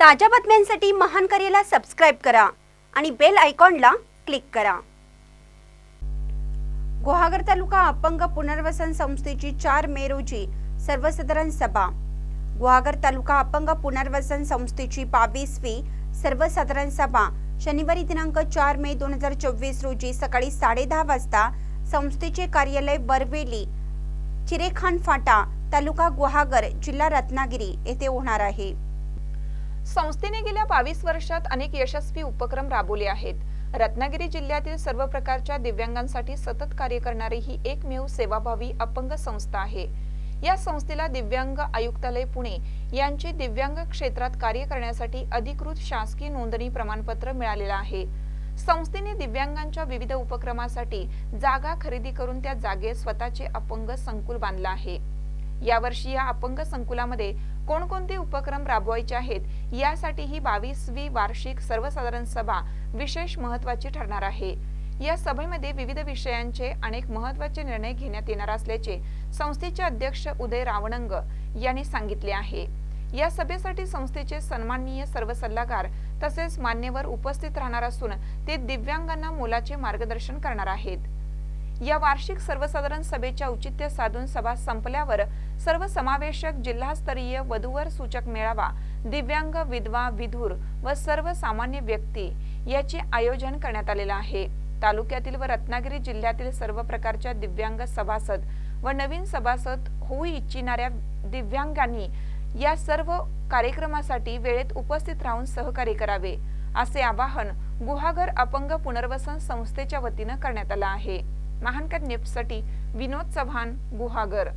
ताज्या बातम्यांसाठी महान करेला सबस्क्राईब करा आणि बेल आयकॉनला क्लिक करा. गुहागर तालुका अपंग पुनर्वसन संस्थेची चार मे रोजी सर्वसाधारण सभा. गुहागर तालुका अपंग पुनर्वसन संस्थेची बावीसवी सर्वसाधारण सभा. शनिवारी दिनांक चार मे दोन हजार चोवीस रोजी सकाळी साडेदहा वाजता संस्थेचे कार्यालय बरवेली चिरेखान फाटा तालुका गुहागर जिल्हा रत्नागिरी येथे होणार आहे. संस्थेने गेल्या बावीस वर्षात अनेक यशस्वी उपक्रम राबवले आहेत. रत्नागिरी जिल्ह्यातील सर्व प्रकारच्या दिव्यांगांसाठी सतत कार्य करणारी ही एकमेव सेवाभावी अपंग संस्था आहे. या संस्थेला दिव्यांग आयुक्तालय पुणे यांचे दिव्यांग क्षेत्रात कार्य करण्यासाठी अधिकृत शासकीय नोंदणी प्रमाणपत्र मिळालेलं आहे. संस्थेने दिव्यांगांच्या विविध उपक्रमासाठी जागा खरेदी करून त्या जागेत स्वतःचे अपंग संकुल बांधलं आहे. यावर्षी या अपंग संकुलामध्ये कोणकोणते उपक्रम राबवायचे आहेत यासाठी ही बावीसवी वार्षिक सर्वसाधारण सभा विशेष महत्वाची ठरणार आहे. या सभेमध्ये विविध विषयांचे अनेक महत्त्वाचे निर्णय घेण्यात येणार असल्याचे संस्थेचे अध्यक्ष उदय रावणंग यांनी सांगितले आहे. या सभेसाठी संस्थेचे सन्माननीय सर्व सल्लागार तसेच मान्यवर उपस्थित राहणार असून ते दिव्यांगांना मोलाचे मार्गदर्शन करणार आहेत. या वार्षिक सर्वसाधारण सभेचे औचित्य साधून सभा संपल्यावर सर्वसमावेशक जिल्हास्तरीय वधूवर सूचक मेळावा दिव्यांग विधवा विधूर व सर्वसामान्य व्यक्ती याचे आयोजन करण्यात आलेलं आहे. तालुक्यातील व रत्नागिरी जिल्ह्यातील सर्व प्रकारच्या दिव्यांग सभासद व नवीन सभासद होऊ इच्छिणाऱ्या दिव्यांगांनी या सर्व कार्यक्रमासाठी वेळेत उपस्थित राहून सहकार्य करावे असे आवाहन गुहागर अपंग पुनर्वसन संस्थेच्या वतीनं करण्यात आलं आहे. महानकर नेप्ससाठी विनोद चव्हाण गुहागर।